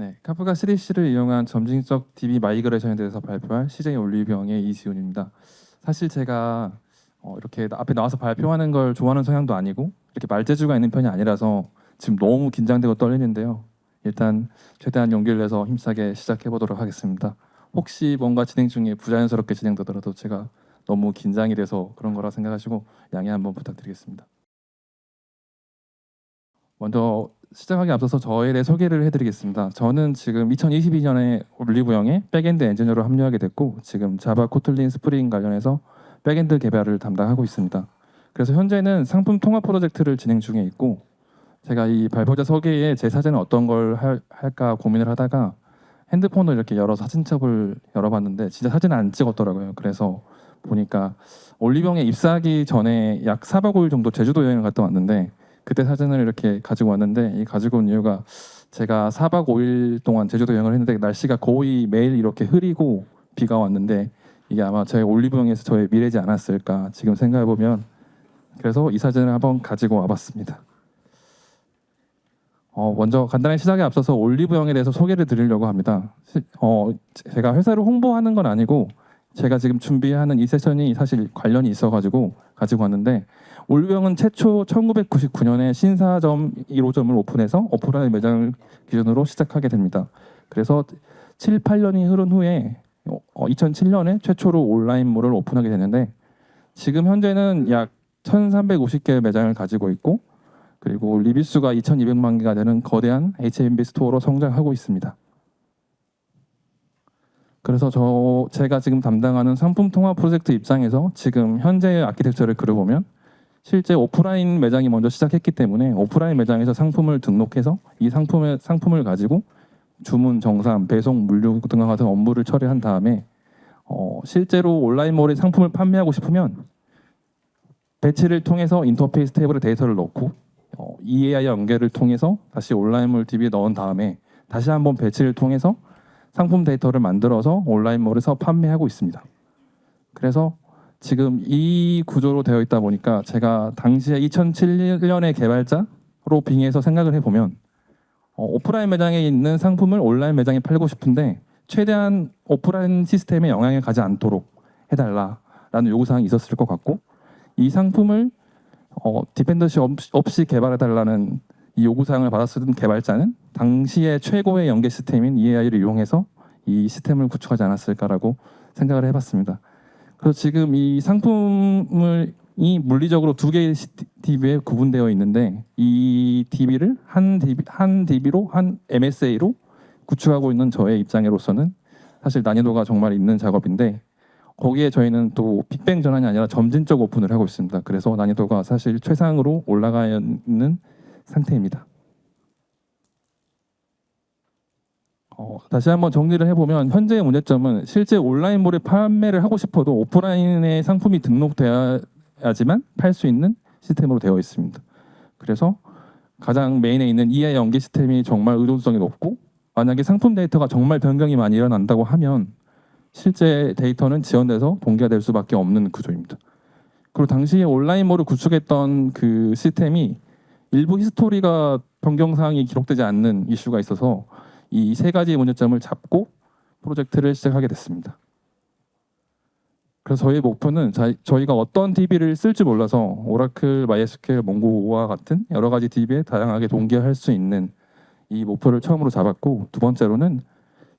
네, 카프카 3C를 이용한 점진적 DB 마이그레이션에 대해서 발표할 CJ 올리병의 이지훈입니다. 사실 제가 어, 이렇게 나- 앞에 나와서 발표하는 걸 좋아하는 성향도 아니고 이렇게 말재주가 있는 편이 아니라서 지금 너무 긴장되고 떨리는데요. 일단 최대한 용기를 내서 힘차게 시작해 보도록 하겠습니다. 혹시 뭔가 진행 중에 부자연스럽게 진행되더라도 제가 너무 긴장이 돼서 그런 거라 생각하시고 양해 한번 부탁드리겠습니다. 먼저 시작하기 앞서서 저에 대해 소개를 해드리겠습니다. 저는 지금 2022년에 올리브영에 백엔드 엔지니어로 합류하게 됐고 지금 자바 코틀린 스프링 관련해서 백엔드 개발을 담당하고 있습니다. 그래서 현재는 상품 통합 프로젝트를 진행 중에 있고 제가 이 발표자 소개에 제 사진은 어떤 걸 할, 할까 고민을 하다가 핸드폰을 이렇게 열어서 사진첩을 열어봤는데 진짜 사진을 안 찍었더라고요. 그래서 보니까 올리브영에 입사하기 전에 약 4박 5일 정도 제주도 여행을 갔다 왔는데 그때 사진을 이렇게 가지고 왔는데 이 가지고 온 이유가 제가 4박 5일 동안 제주도 여행을 했는데 날씨가 거의 매일 이렇게 흐리고 비가 왔는데 이게 아마 저의 올리브영에서 저의 미래지 않았을까 지금 생각해 보면 그래서 이 사진을 한번 가지고 와봤습니다. 어, 먼저 간단히 시작에 앞서서 올리브영에 대해서 소개를 드리려고 합니다. 시- 어, 제가 회사를 홍보하는 건 아니고 제가 지금 준비하는 이 세션이 사실 관련이 있어가지고 가지고 왔는데 올병은 최초 1999년에 신사점 1호점을 오픈해서 오프라인 매장을 기준으로 시작하게 됩니다. 그래서 7, 8년이 흐른 후에 어, 2007년에 최초로 온라인몰을 오픈하게 되는데 지금 현재는 약 1,350개의 매장을 가지고 있고 그리고 리뷰 수가 2,200만 개가 되는 거대한 H&B 스토어로 성장하고 있습니다. 그래서 저 제가 지금 담당하는 상품 통합 프로젝트 입장에서 지금 현재의 아키텍처를 그려보면 실제 오프라인 매장이 먼저 시작했기 때문에 오프라인 매장에서 상품을 등록해서 이 상품의 상품을 가지고 주문, 정산, 배송, 물류 등과 같은 업무를 처리한 다음에 어, 실제로 온라인몰에 상품을 판매하고 싶으면 배치를 통해서 인터페이스 탭으로 데이터를 넣고 어, EAI 연결을 통해서 다시 온라인몰 DB에 넣은 다음에 다시 한번 배치를 통해서 상품 데이터를 만들어서 온라인몰에서 판매하고 있습니다. 그래서 지금 이 구조로 되어 있다 보니까 제가 당시에 2007년의 개발자로 빙해서 생각을 해보면 어, 오프라인 매장에 있는 상품을 온라인 매장에 팔고 싶은데 최대한 오프라인 시스템에 영향을 가지 않도록 해달라라는 요구사항이 있었을 것 같고 이 상품을 어, 디펜더시 없- 없이 개발해달라는 이 요구사항을 받았던 개발자는 당시의 최고의 연계 시스템인 EAI를 이용해서 이 시스템을 구축하지 않았을까라고 생각을 해봤습니다. 그래서 지금 이 상품을 이 물리적으로 두 개의 DB에 구분되어 있는데 이 DB를 한 DB 한 DB로 한 MSA로 구축하고 있는 저의 입장으로서는 사실 난이도가 정말 있는 작업인데 거기에 저희는 또 빅뱅 전환이 아니라 점진적 오픈을 하고 있습니다. 그래서 난이도가 사실 최상으로 올라가 있는 상태입니다. 어, 다시 한번 정리를 해보면 현재의 문제점은 실제 온라인몰에 판매를 하고 싶어도 오프라인에 상품이 등록돼야지만 팔 수 있는 시스템으로 되어 있습니다. 그래서 가장 메인에 있는 EI 연계 시스템이 정말 의존성이 높고 만약에 상품 데이터가 정말 변경이 많이 일어난다고 하면 실제 데이터는 지연돼서 동기화될 수밖에 없는 구조입니다. 그리고 당시에 온라인몰을 구축했던 그 시스템이 일부 히스토리가 변경 사항이 기록되지 않는 이슈가 있어서 이 세 가지 문제점을 잡고 프로젝트를 시작하게 됐습니다. 그래서 저희 목표는 자- 저희가 어떤 DB를 쓸지 몰라서 오라클, 마이에스큐엘, 몽고와 같은 여러 가지 DB에 다양하게 동기화할 수 있는 이 목표를 처음으로 잡았고 두 번째로는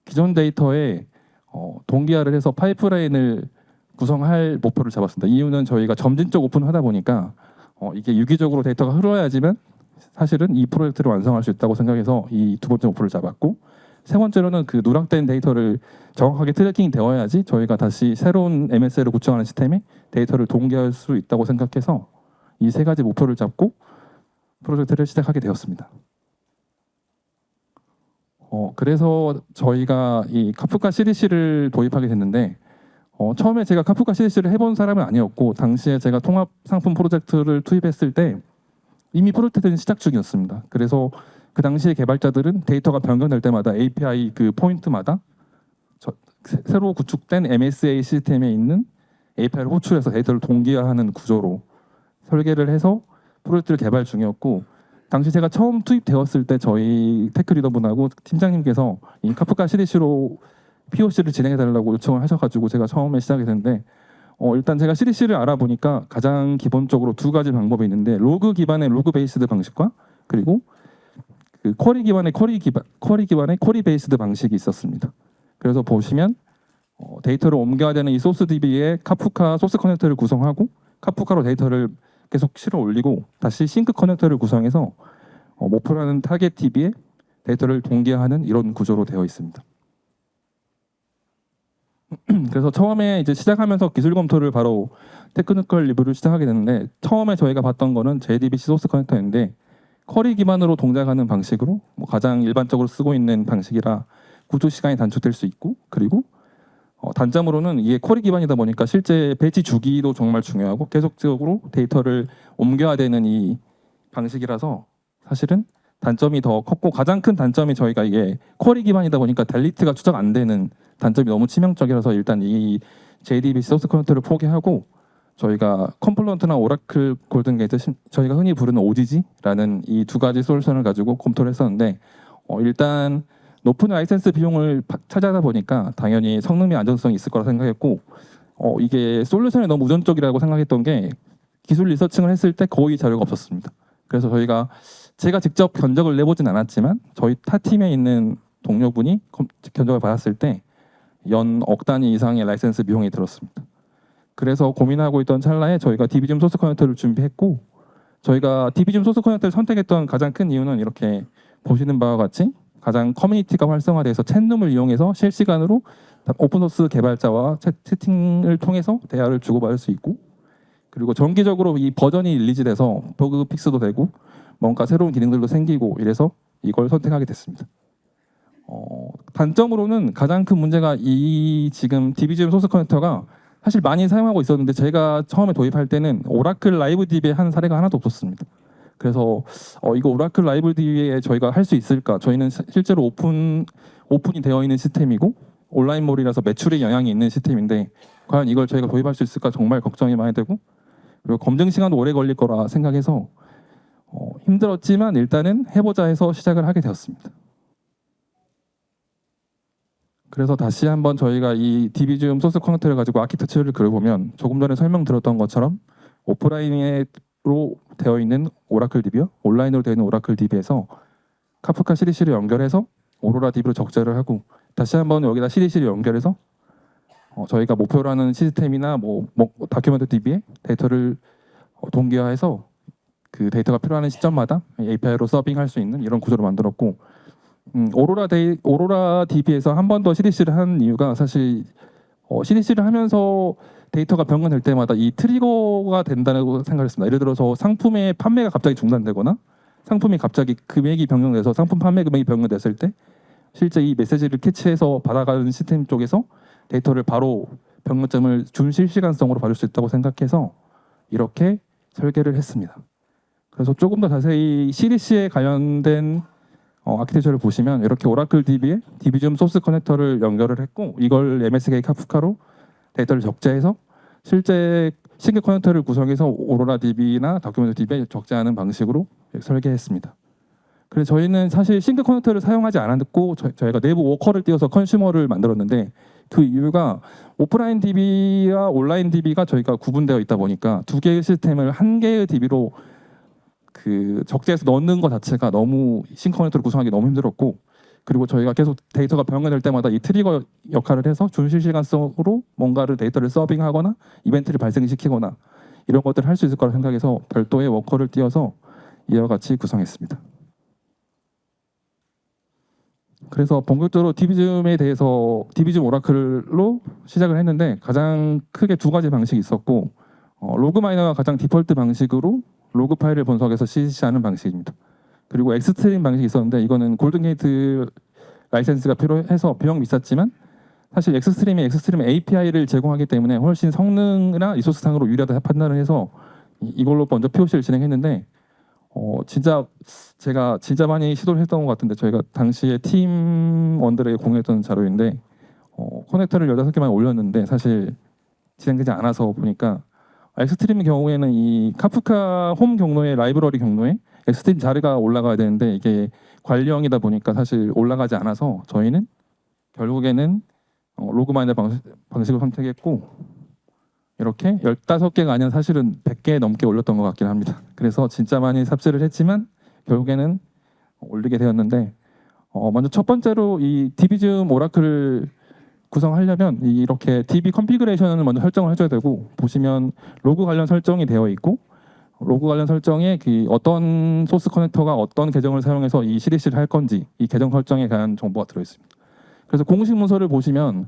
기존 데이터에 어, 동기화를 해서 파이프라인을 구성할 목표를 잡았습니다. 이유는 저희가 점진적 오픈하다 보니까 어, 이게 유기적으로 데이터가 흘러야지만 사실은 이 프로젝트를 완성할 수 있다고 생각해서 이 두 번째 목표를 잡았고 세 번째로는 그 누락된 데이터를 정확하게 트래킹이 되어야지 저희가 다시 새로운 MSL을 구축하는 시스템에 데이터를 동기할 수 있다고 생각해서 이 세 가지 목표를 잡고 프로젝트를 시작하게 되었습니다. 어, 그래서 저희가 이 카프카 CDC를 도입하게 됐는데 어, 처음에 제가 카프카 CDC를 해본 사람은 아니었고 당시에 제가 통합 상품 프로젝트를 투입했을 때 이미 프로젝트는 시작 중이었습니다. 그래서 그 당시에 개발자들은 데이터가 변경될 때마다 API 그 포인트마다 저, 새- 새로 구축된 MSA 시스템에 있는 API를 호출해서 데이터를 동기화하는 구조로 설계를 해서 프로젝트를 개발 중이었고 당시 제가 처음 투입되었을 때 저희 테크 리더분하고 팀장님께서 이 카프카 CDC로 POC를 진행해 달라고 요청을 하셔가지고 제가 처음에 시작이 됐는데 어, 일단 제가 CDC를 알아보니까 가장 기본적으로 두 가지 방법이 있는데 로그 기반의 로그 베이스드 방식과 그리고 그 쿼리 기반의 쿼리 기반 쿼리 기반의 쿼리 베이스드 방식이 있었습니다. 그래서 보시면 어, 데이터를 옮겨야 되는 이 소스 DB에 카프카 소스 커넥터를 구성하고 카프카로 데이터를 계속 실어 올리고 다시 싱크 커넥터를 구성해서 어, 목표라는 타겟 DB에 데이터를 동기화하는 이런 구조로 되어 있습니다. 그래서 처음에 이제 시작하면서 기술 검토를 바로 테크니컬 리뷰를 시작하게 됐는데 처음에 저희가 봤던 거는 JDBC 소스 커넥터인데 쿼리 기반으로 동작하는 방식으로 뭐 가장 일반적으로 쓰고 있는 방식이라 구조 시간이 단축될 수 있고 그리고 어, 단점으로는 이게 쿼리 기반이다 보니까 실제 배치 주기도 정말 중요하고 계속적으로 데이터를 옮겨야 되는 이 방식이라서 사실은 단점이 더 컸고 가장 큰 단점이 저희가 이게 쿼리 기반이다 보니까 델리트가 추적 안 되는 단점이 너무 치명적이라서 일단 이 JDBC 소스 커넥터를 포기하고 저희가 컴플런트나 오라클 골든 게이트 심- 저희가 흔히 부르는 OGG라는 이 두 가지 솔루션을 가지고 검토를 했었는데 어, 일단 높은 라이센스 비용을 바- 찾아다 보니까 당연히 성능이 안전성이 있을 거라 생각했고 어, 이게 솔루션이 너무 우전적이라고 생각했던 게 기술 리서칭을 했을 때 거의 자료가 없었습니다. 그래서 저희가 제가 직접 견적을 내보진 않았지만 저희 타 팀에 있는 동료분이 검- 견적을 받았을 때 연 억 단위 이상의 라이센스 비용이 들었습니다. 그래서 고민하고 있던 찰나에 저희가 디비즘 소스 커넥터를 준비했고 저희가 디비즘 소스 커넥터를 선택했던 가장 큰 이유는 이렇게 보시는 바와 같이 가장 커뮤니티가 활성화돼서 챗룸을 이용해서 실시간으로 오픈소스 개발자와 채- 채팅을 통해서 대화를 주고받을 수 있고 그리고 정기적으로 이 버전이 릴리즈돼서 버그 픽스도 되고 뭔가 새로운 기능들도 생기고 이래서 이걸 선택하게 됐습니다. 어, 단점으로는 가장 큰 문제가 이 지금 디비즘 소스 커넥터가 사실 많이 사용하고 있었는데 제가 처음에 도입할 때는 오라클 라이브 DB에 한 사례가 하나도 없었습니다. 그래서 어, 이거 오라클 라이브 DB에 저희가 할 수 있을까? 저희는 시- 실제로 오픈 오픈이 되어 있는 시스템이고 온라인몰이라서 매출에 영향이 있는 시스템인데 과연 이걸 저희가 도입할 수 있을까 정말 걱정이 많이 되고 그리고 검증 시간도 오래 걸릴 거라 생각해서 어, 힘들었지만 일단은 해보자 해서 시작을 하게 되었습니다. 그래서 다시 한번 저희가 이 디비즘 소스 커넥터를 가지고 아키텍처를 그려보면 조금 전에 설명드렸던 것처럼 오프라인으로 되어 있는 오라클 DB와 온라인으로 되어 있는 오라클 DB에서 카프카 CDC를 연결해서 오로라 DB로 적재를 하고 다시 한번 여기다 CDC를 연결해서 어, 저희가 목표라는 시스템이나 뭐, 뭐 다큐멘트 DB에 데이터를 어, 동기화해서 그 데이터가 필요한 시점마다 API로 서빙할 수 있는 이런 구조를 만들었고 음, 오로라 데이 오로라 DB에서 한 번 더 CDC를 한 이유가 사실 어, CDC를 하면서 데이터가 변경될 때마다 이 트리거가 된다고 생각했습니다. 예를 들어서 상품의 판매가 갑자기 중단되거나 상품이 갑자기 금액이 변경돼서 상품 판매 금액이 변경됐을 때 실제 이 메시지를 캐치해서 받아가는 시스템 쪽에서 데이터를 바로 변경점을 준 실시간성으로 받을 수 있다고 생각해서 이렇게 설계를 했습니다. 그래서 조금 더 자세히 CDC에 관련된 어, 아키텍처를 보시면 이렇게 오라클 DB에 디비즘 소스 커넥터를 연결을 했고 이걸 MSK 카프카로 데이터를 적재해서 실제 싱글 커넥터를 구성해서 오로라 DB나 다큐멘트 DB에 적재하는 방식으로 설계했습니다. 그래서 저희는 사실 싱글 커넥터를 사용하지 않았고 저, 저희가 내부 워커를 띄워서 컨슈머를 만들었는데 그 이유가 오프라인 DB와 온라인 DB가 저희가 구분되어 있다 보니까 두 개의 시스템을 한 개의 DB로 그 적재해서 넣는 것 자체가 너무 싱커넥터를 구성하기 너무 힘들었고 그리고 저희가 계속 데이터가 변경될 때마다 이 트리거 역할을 해서 준실시간성으로 뭔가를 데이터를 서빙하거나 이벤트를 발생시키거나 이런 것들을 할 수 있을 거라 생각해서 별도의 워커를 띄워서 이와 같이 구성했습니다. 그래서 본격적으로 디비즘에 대해서 디비즘 오라클로 시작을 했는데 가장 크게 두 가지 방식이 있었고 어, 로그 마이너가 가장 디폴트 방식으로 로그 파일을 분석해서 CC하는 방식입니다. 그리고 엑스트림 방식이 있었는데 이거는 골든 게이트 라이센스가 필요해서 비용 비쌌지만 사실 엑스트림이 엑스트림 API를 제공하기 때문에 훨씬 성능이나 리소스상으로 유리하다 판단을 해서 이- 이걸로 먼저 POC를 진행했는데 어 진짜 제가 진짜 많이 시도를 했던 것 같은데 저희가 당시에 팀원들에게 공유했던 자료인데 어, 커넥터를 15개만 올렸는데 사실 진행되지 않아서 보니까 엑스트림 경우에는 이 카프카 홈 경로의 라이브러리 경로에 엑스트림 자리가 올라가야 되는데 이게 관리형이다 보니까 사실 올라가지 않아서 저희는 결국에는 어, 로그 마이너 방식, 방식을 선택했고 이렇게 15개가 아니라 사실은 100개 넘게 올렸던 것 같긴 합니다. 그래서 진짜 많이 삽질을 했지만 결국에는 올리게 되었는데 어, 먼저 첫 번째로 이 디비즘 오라클을 구성하려면 이렇게 DB 컨피그레이션을 먼저 설정을 해줘야 되고 보시면 로그 관련 설정이 되어 있고 로그 관련 설정에 그 어떤 소스 커넥터가 어떤 계정을 사용해서 이 CDC를 할 건지 이 계정 설정에 대한 정보가 들어 있습니다. 그래서 공식 문서를 보시면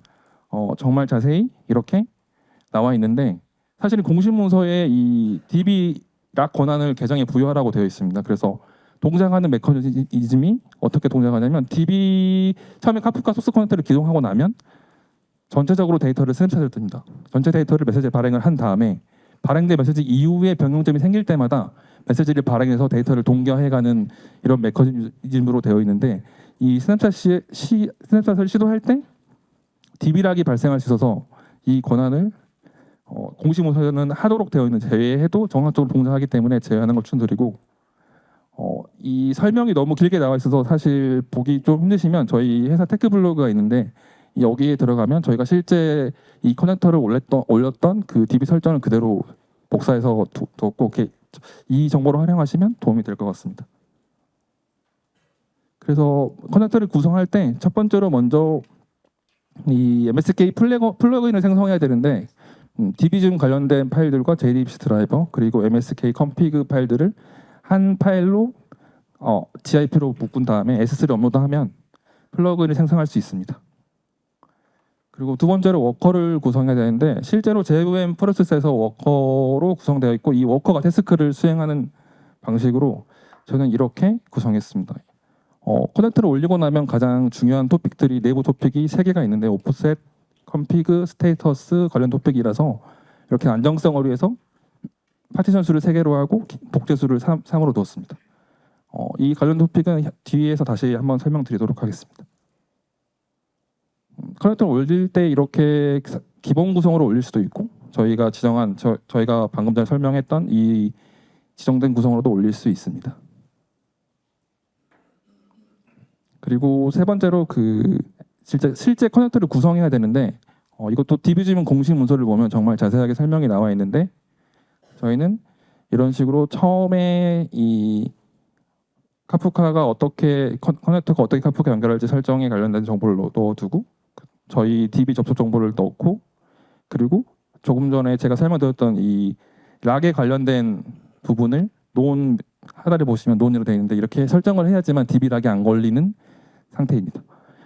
어, 정말 자세히 이렇게 나와 있는데 사실은 공식 문서에 이 DB 락 권한을 계정에 부여하라고 되어 있습니다. 그래서 동작하는 메커니즘이 어떻게 동작하냐면 DB 처음에 카프카 소스 커넥터를 기동하고 나면 전체적으로 데이터를 스냅샷을 뜹니다. 전체 데이터를 메시지 발행을 한 다음에 발행된 메시지 이후에 변경점이 생길 때마다 메시지를 발행해서 데이터를 동결해가는 이런 메커니즘으로 되어 있는데 이 스냅샷 시, 시 스냅샷을 시도할 때 DB락이 발생할 수 있어서 이 권한을 어, 공식 문서에는 하도록 되어 있는 제외해도 정상적으로 동작하기 때문에 제외하는 걸 추천드리고 어, 이 설명이 너무 길게 나와 있어서 사실 보기 좀 힘드시면 저희 회사 테크 블로그가 있는데 여기에 들어가면 저희가 실제 이 커넥터를 올렸던, 올렸던 그 DB 설정을 그대로 복사해서 두- 뒀고 이 정보를 활용하시면 도움이 될 것 같습니다. 그래서 커넥터를 구성할 때 첫 번째로 먼저 이 MSK 플래거, 플러그인을 생성해야 되는데 음, DB즘 관련된 파일들과 JDBC 드라이버 그리고 MSK 컴피그 파일들을 한 파일로 어, GIP로 묶은 다음에 S3 업로드하면 플러그인을 생성할 수 있습니다. 그리고 두 번째로 워커를 구성해야 되는데 실제로 JVM 프로세스에서 워커로 구성되어 있고 이 워커가 태스크를 수행하는 방식으로 저는 이렇게 구성했습니다. 어, 커넥터를 올리고 나면 가장 중요한 토픽들이 내부 토픽이 세 개가 있는데 오프셋, 컴피그, 스테이터스 관련 토픽이라서 이렇게 안정성을 위해서 파티션 수를 세 개로 하고 기- 복제 수를 3, 으로 두었습니다. 어, 이 관련 토픽은 뒤에서 다시 한번 설명드리도록 하겠습니다. 음, 커넥터를 올릴 때 이렇게 사- 기본 구성으로 올릴 수도 있고 저희가 지정한 저, 저희가 방금 전에 설명했던 이 지정된 구성으로도 올릴 수 있습니다. 그리고 세 번째로 그 실제 실제 커넥터를 구성해야 되는데 어, 이것도 디비즘은 공식 문서를 보면 정말 자세하게 설명이 나와 있는데 저희는 이런 식으로 처음에 이 카프카가 어떻게 커- 커넥터가 어떻게 카프카 연결할지 설정에 관련된 정보를 넣- 넣어두고 그- 저희 DB 접속 정보를 넣고 그리고 조금 전에 제가 설명드렸던 이 락에 관련된 부분을 논 하단에 보시면 논으로 되어 있는데 이렇게 설정을 해야지만 DB 락이 안 걸리는 상태입니다.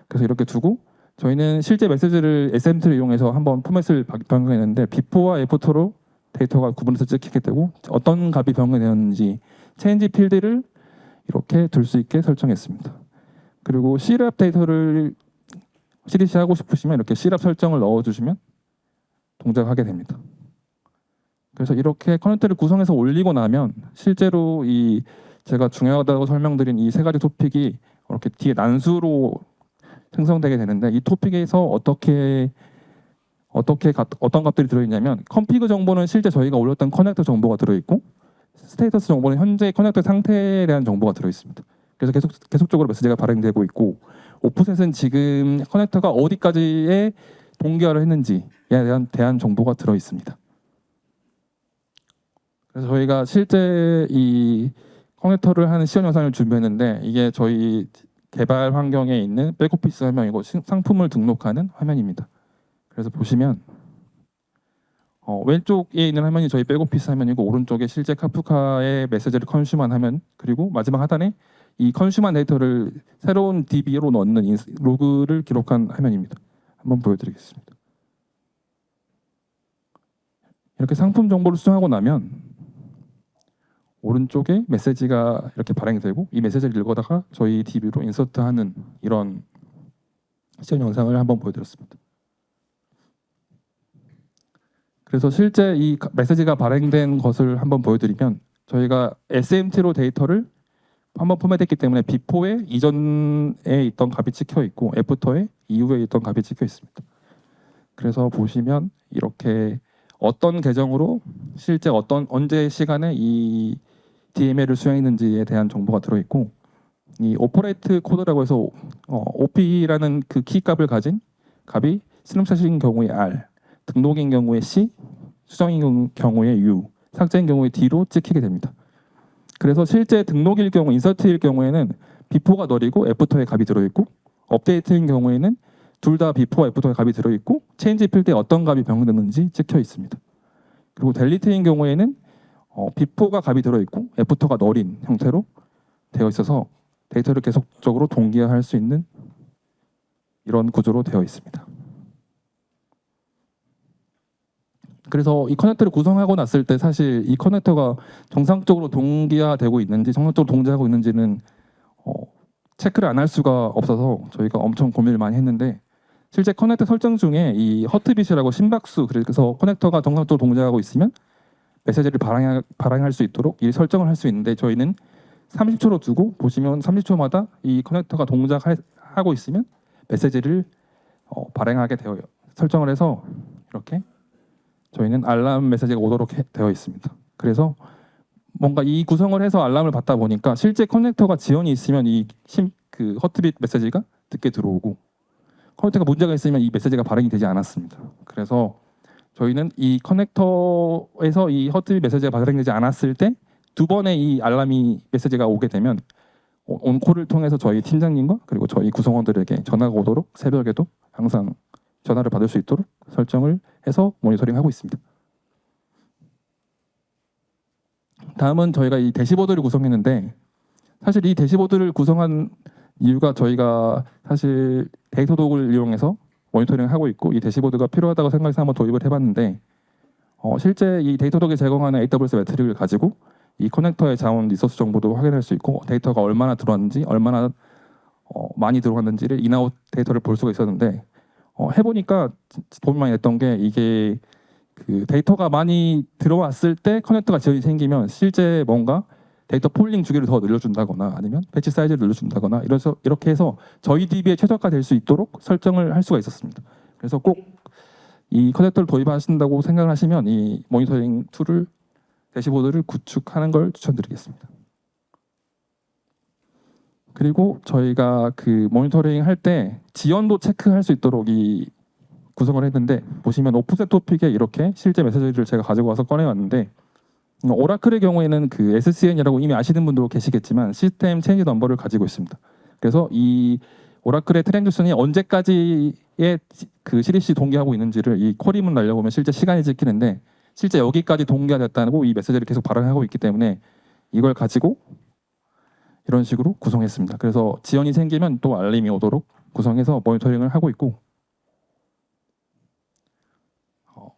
그래서 이렇게 두고 저희는 실제 메시지를 SMT를 이용해서 한번 포맷을 바- 변경했는데 비포와 애프터로 데이터가 구분해서 찍히게 되고 어떤 값이 변경되었는지 체인지 필드를 이렇게 둘 수 있게 설정했습니다. 그리고 C랍 데이터를 CDC 하고 싶으시면 이렇게 C랍 설정을 넣어주시면 동작하게 됩니다. 그래서 이렇게 커넥터를 구성해서 올리고 나면 실제로 이 제가 중요하다고 설명드린 이 세 가지 토픽이 이렇게 뒤에 난수로 생성되게 되는데 이 토픽에서 어떻게 어떻게 가- 어떤 값들이 들어있냐면 컴피그 정보는 실제 저희가 올렸던 커넥터 정보가 들어있고 스테이터스 정보는 현재 커넥터 상태에 대한 정보가 들어있습니다. 그래서 계속 계속적으로 메시지가 발행되고 있고 오프셋은 지금 커넥터가 어디까지에 동기화를 했는지에 대한 대한 정보가 들어 있습니다. 그래서 저희가 실제 이 커넥터를 하는 시연 영상을 준비했는데 이게 저희 개발 환경에 있는 백오피스 화면이고 시- 상품을 등록하는 화면입니다. 그래서 보시면 어, 왼쪽에 있는 화면이 저희 백오피스 화면이고 오른쪽에 실제 카프카의 메시지를 컨슈만 화면 그리고 마지막 하단에 이 컨슈만 데이터를 새로운 DB로 넣는 인스- 로그를 기록한 화면입니다. 한번 보여드리겠습니다. 이렇게 상품 정보를 수정하고 나면 오른쪽에 메시지가 이렇게 발행이 되고 이 메시지를 읽어다가 저희 DB로 인서트하는 이런 시연 영상을 한번 보여드렸습니다. 그래서 실제 이 가- 메시지가 발행된 것을 한번 보여드리면 저희가 SMT로 데이터를 한번 포맷했기 때문에 비포에 이전에 있던 값이 찍혀 있고 애프터에 이후에 있던 값이 찍혀 있습니다. 그래서 보시면 이렇게 어떤 계정으로 실제 어떤 언제 시간에 이 DML을 수행했는지에 대한 정보가 들어 있고 이 오퍼레이트 코드라고 해서 어, OP라는 그 키 값을 가진 값이 스냅샷인 경우에 R, 등록인 경우에 C, 수정인 경우- 경우에 U, 삭제인 경우에 D로 찍히게 됩니다. 그래서 실제 등록일 경우, 인서트일 경우에는 비포가 널이고 애프터의 값이 들어있고 업데이트인 경우에는 둘 다 비포와 애프터의 값이 들어있고 체인지 필드에 어떤 값이 변경됐는지 찍혀 있습니다. 그리고 델리트인 경우에는 어, 비포가 값이 들어있고 애프터가 널인 형태로 되어 있어서 데이터를 계속적으로 동기화할 수 있는 이런 구조로 되어 있습니다. 그래서 이 커넥터를 구성하고 났을 때 사실 이 커넥터가 정상적으로 동기화되고 있는지 정상적으로 동작하고 있는지는 어, 체크를 안 할 수가 없어서 저희가 엄청 고민을 많이 했는데 실제 커넥터 설정 중에 이 허트빗이라고 심박수 그래서 커넥터가 정상적으로 동작하고 있으면 메시지를 발행, 발행할 수 있도록 이 설정을 할 수 있는데 저희는 30초로 두고 보시면 30초마다 이 커넥터가 동작하고 있으면 메시지를 어, 발행하게 되어 설정을 해서 이렇게 저희는 알람 메시지가 오도록 해- 되어 있습니다. 그래서 뭔가 이 구성을 해서 알람을 받다 보니까 실제 커넥터가 지연이 있으면 이그 허트빗 메시지가 늦게 들어오고 커넥터가 문제가 있으면 이 메시지가 발행이 되지 않았습니다. 그래서 저희는 이 커넥터에서 이 허트빗 메시지가 발행되지 않았을 때 두 번의 이 알람이 메시지가 오게 되면 어, 온콜을 통해서 저희 팀장님과 그리고 저희 구성원들에게 전화가 오도록 새벽에도 항상 전화를 받을 수 있도록 설정을 해서 모니터링하고 있습니다. 다음은 저희가 이 대시보드를 구성했는데 사실 이 대시보드를 구성한 이유가 저희가 사실 데이터 독을 이용해서 모니터링을 하고 있고 이 대시보드가 필요하다고 생각해서 한번 도입을 해봤는데 어, 실제 이 데이터 독이 제공하는 AWS 매트릭을 가지고 이 커넥터의 자원 리소스 정보도 확인할 수 있고 데이터가 얼마나 들어왔는지 얼마나 어, 많이 들어왔는지를 인아웃 데이터를 볼 수가 있었는데 어, 해보니까 도움이 많이 됐던 게 이게 그 데이터가 많이 들어왔을 때 커넥터가 지연이 생기면 실제 뭔가 데이터 폴링 주기를 더 늘려준다거나 아니면 패치 사이즈를 늘려준다거나 이래서 이렇게 해서 저희 DB에 최적화 될 수 있도록 설정을 할 수가 있었습니다. 그래서 꼭 이 커넥터를 도입하신다고 생각을 하시면 이 모니터링 툴을 대시보드를 구축하는 걸 추천드리겠습니다. 그리고 저희가 그 모니터링 할 때 지연도 체크할 수 있도록 이 구성을 했는데 보시면 오프셋 토픽에 이렇게 실제 메시지를 제가 가지고 와서 꺼내왔는데 음, 오라클의 경우에는 그 SCN이라고 이미 아시는 분도 계시겠지만 시스템 체인지 넘버를 가지고 있습니다. 그래서 이 오라클의 트랜지션이 언제까지의 그 시리시 동기하고 있는지를 이 쿼리문 날려보면 실제 시간이 찍히는데 실제 여기까지 동기가 됐다고 이 메시지를 계속 발행하고 있기 때문에 이걸 가지고 이런 식으로 구성했습니다. 그래서 지연이 생기면 또 알림이 오도록 구성해서 모니터링을 하고 있고 어,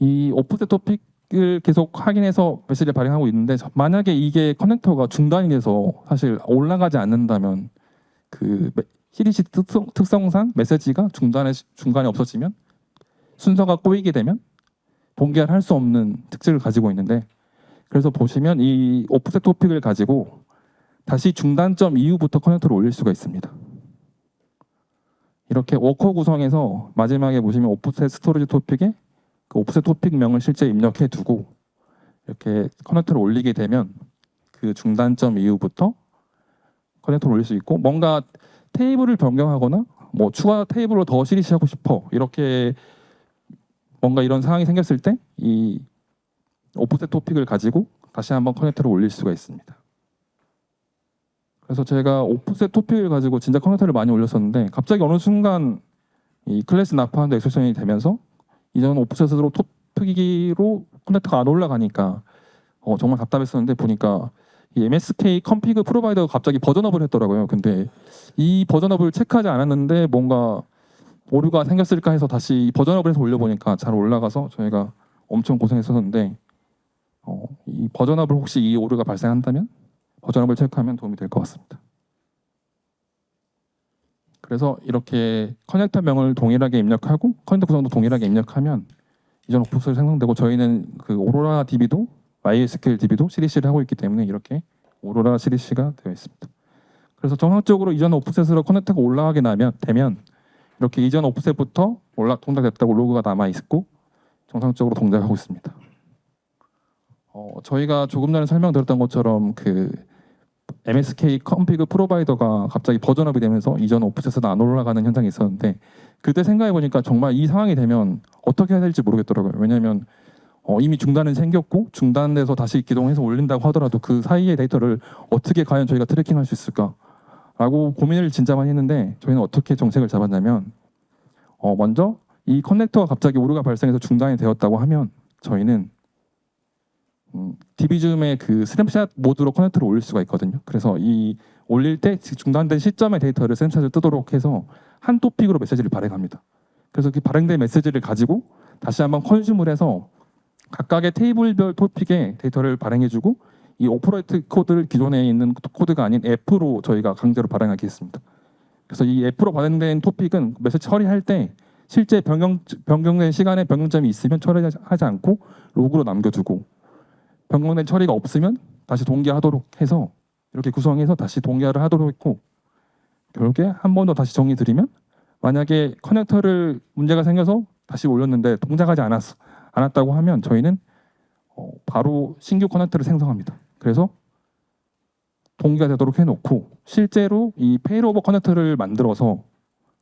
이 오프셋 토픽을 계속 확인해서 메시지를 발행하고 있는데 만약에 이게 커넥터가 중단이 돼서 사실 올라가지 않는다면 그 메- CDC 특성, 특성 상 메시지가 중단에 중간에 없어지면 순서가 꼬이게 되면 동기화를 할 수 없는 특징을 가지고 있는데 그래서 보시면 이 오프셋 토픽을 가지고 다시 중단점 이후부터 커넥터를 올릴 수가 있습니다. 이렇게 워커 구성에서 마지막에 보시면 오프셋 스토리지 토픽에 그 오프셋 토픽명을 실제 입력해 두고 이렇게 커넥터를 올리게 되면 그 중단점 이후부터 커넥터를 올릴 수 있고 뭔가 테이블을 변경하거나 뭐 추가 테이블로 더 시리시하고 싶어 이렇게 뭔가 이런 상황이 생겼을 때 이 오프셋 토픽을 가지고 다시 한번 커넥터를 올릴 수가 있습니다. 그래서 제가 오프셋 토픽을 가지고 진짜 커넥터를 많이 올렸었는데 갑자기 어느 순간 이 클래스 나파하는데 엑셀션이 되면서 이전 오프셋으로 토픽으로 커넥터가 안 올라가니까 어, 정말 답답했었는데 보니까 이 MSK 컴피그 프로바이더가 갑자기 버전업을 했더라고요. 근데 이 버전업을 체크하지 않았는데 뭔가 오류가 생겼을까 해서 다시 버전업을 해서 올려보니까 잘 올라가서 저희가 엄청 고생했었는데 어, 이 버전업을 혹시 이 오류가 발생한다면 버전업을 체크하면 도움이 될 것 같습니다. 그래서 이렇게 커넥터명을 동일하게 입력하고 커넥터 구성도 동일하게 입력하면 이전 오프스를 생성되고 저희는 그 오로라 DB도 MySQL DB도 CDC를 하고 있기 때문에 이렇게 오로라 CDC가 되어 있습니다. 그래서 정상적으로 이전 오프셋으로 커넥터가 올라가게 나면 되면 이렇게 이전 오프셋부터 올라 동작됐다고 로그가 남아 있고 정상적으로 동작하고 있습니다. 어, 저희가 조금 전에 설명드렸던 것처럼 그 MSK 컴피그 프로바이더가 갑자기 버전업이 되면서 이전 오프셋에도 안 올라가는 현상이 있었는데 그때 생각해 보니까 정말 이 상황이 되면 어떻게 해야 될지 모르겠더라고요. 왜냐하면 어, 이미 중단은 생겼고 중단돼서 다시 기동해서 올린다고 하더라도 그 사이의 데이터를 어떻게 과연 저희가 트래킹할 수 있을까라고 고민을 진짜 많이 했는데 저희는 어떻게 정책을 잡았냐면 어, 먼저 이 커넥터가 갑자기 오류가 발생해서 중단이 되었다고 하면 저희는 음, 디비즘의 그 스냅샷 모드로 커넥터를 올릴 수가 있거든요. 그래서 이 올릴 때 중단된 시점의 데이터를 센서를 뜨도록 해서 한 토픽으로 메시지를 발행합니다. 그래서 그 발행된 메시지를 가지고 다시 한번 컨슘을 해서 각각의 테이블별 토픽에 데이터를 발행해주고 이 오퍼레이트 코드를 기존에 있는 코드가 아닌 F로 저희가 강제로 발행하게 했습니다. 그래서 이 F로 발행된 토픽은 메시지 처리할 때 실제 변경 변경된 시간에 변경점이 있으면 처리하지 않고 로그로 남겨두고 변경된 처리가 없으면 다시 동기화하도록 해서 이렇게 구성해서 다시 동기화를 하도록 했고 결국에 한 번 더 다시 정리 드리면 만약에 커넥터를 문제가 생겨서 다시 올렸는데 동작하지 않았, 않았다고 하면 저희는 어, 바로 신규 커넥터를 생성합니다. 그래서 동기가 되도록 해놓고 실제로 이 페이로버 커넥터를 만들어서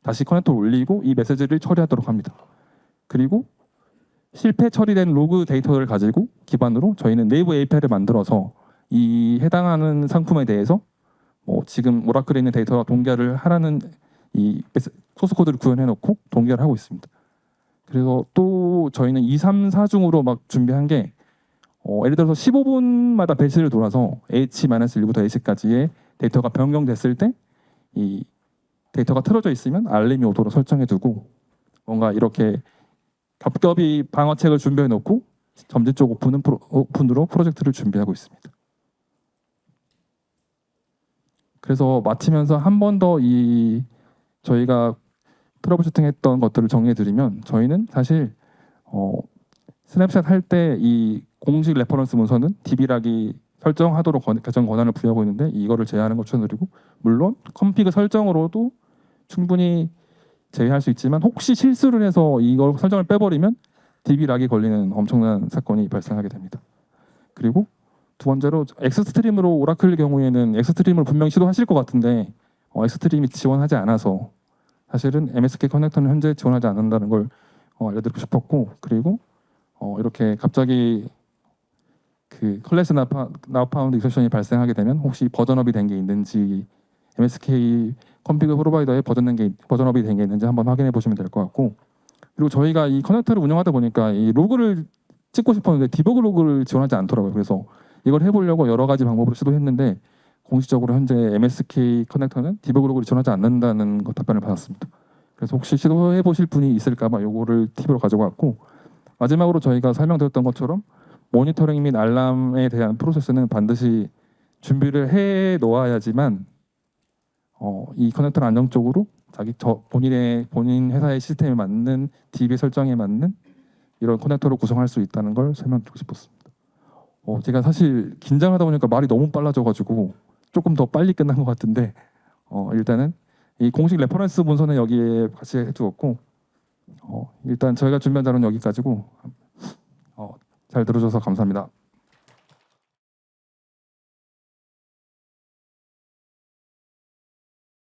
다시 커넥터를 올리고 이 메시지를 처리하도록 합니다. 그리고 실패 처리된 로그 데이터를 가지고 기반으로 저희는 네이버 API를 만들어서 이 해당하는 상품에 대해서 뭐 지금 오라클에 있는 데이터와 동기화를 하라는 이 소스 코드를 구현해 놓고 동기화를 하고 있습니다. 그래서 또 저희는 2, 3, 4 중으로 막 준비한 게 어, 예를 들어서 15분마다 배치를 돌아서 H-1부터 H까지의 데이터가 변경됐을 때 이 데이터가 틀어져 있으면 알림이 오도록 설정해 두고 뭔가 이렇게 겹겹이 방어책을 준비해 놓고 점진적 오픈은 프로, 오픈으로 프로젝트를 준비하고 있습니다. 그래서 마치면서 한 번 더 이 저희가 트러블 슈팅 했던 것들을 정리해 드리면 저희는 사실 어, 스냅샷 할 때 이 공식 레퍼런스 문서는 DB락이 설정하도록 권- 개정 권한을 부여하고 있는데 이거를 제외하는 걸 추천드리고 물론 컴피그 설정으로도 충분히 제외할 수 있지만 혹시 실수를 해서 이걸 설정을 빼버리면 DB락이 걸리는 엄청난 사건이 발생하게 됩니다. 그리고 두 번째로 엑스트림으로 오라클 경우에는 엑스트림을 분명 시도하실 것 같은데 어, 엑스트림이 지원하지 않아서 사실은 MSK 커넥터는 현재 지원하지 않는다는 걸 어, 알려드리고 싶었고 그리고 어, 이렇게 갑자기 그 클래스 나파, 나파운드 익셉션이 발생하게 되면 혹시 버전업이 된 게 있는지 MSK 컴피그 프로바이더에 버전된 게 버전업이 된 게 있는지 한번 확인해 보시면 될 것 같고 그리고 저희가 이 커넥터를 운영하다 보니까 이 로그를 찍고 싶었는데 디버그 로그를 지원하지 않더라고요. 그래서 이걸 해보려고 여러 가지 방법으로 시도했는데 공식적으로 현재 MSK 커넥터는 디버그 로그를 지원하지 않는다는 거 답변을 받았습니다. 그래서 혹시 시도해 보실 분이 있을까봐 요거를 팁으로 가져왔고 마지막으로 저희가 설명드렸던 것처럼 모니터링 및 알람에 대한 프로세스는 반드시 준비를 해 놓아야지만 어, 이 커넥터를 안정적으로 자기 저 본인의 본인 회사의 시스템에 맞는 DB 설정에 맞는 이런 커넥터를 구성할 수 있다는 걸 설명드리고 싶었습니다. 어, 제가 사실 긴장하다 보니까 말이 너무 빨라져가지고 조금 더 빨리 끝난 것 같은데 어, 일단은 이 공식 레퍼런스 문서는 여기에 같이 해두었고 어, 일단 저희가 준비한 자료는 여기까지고 어, 잘 들어줘서 감사합니다.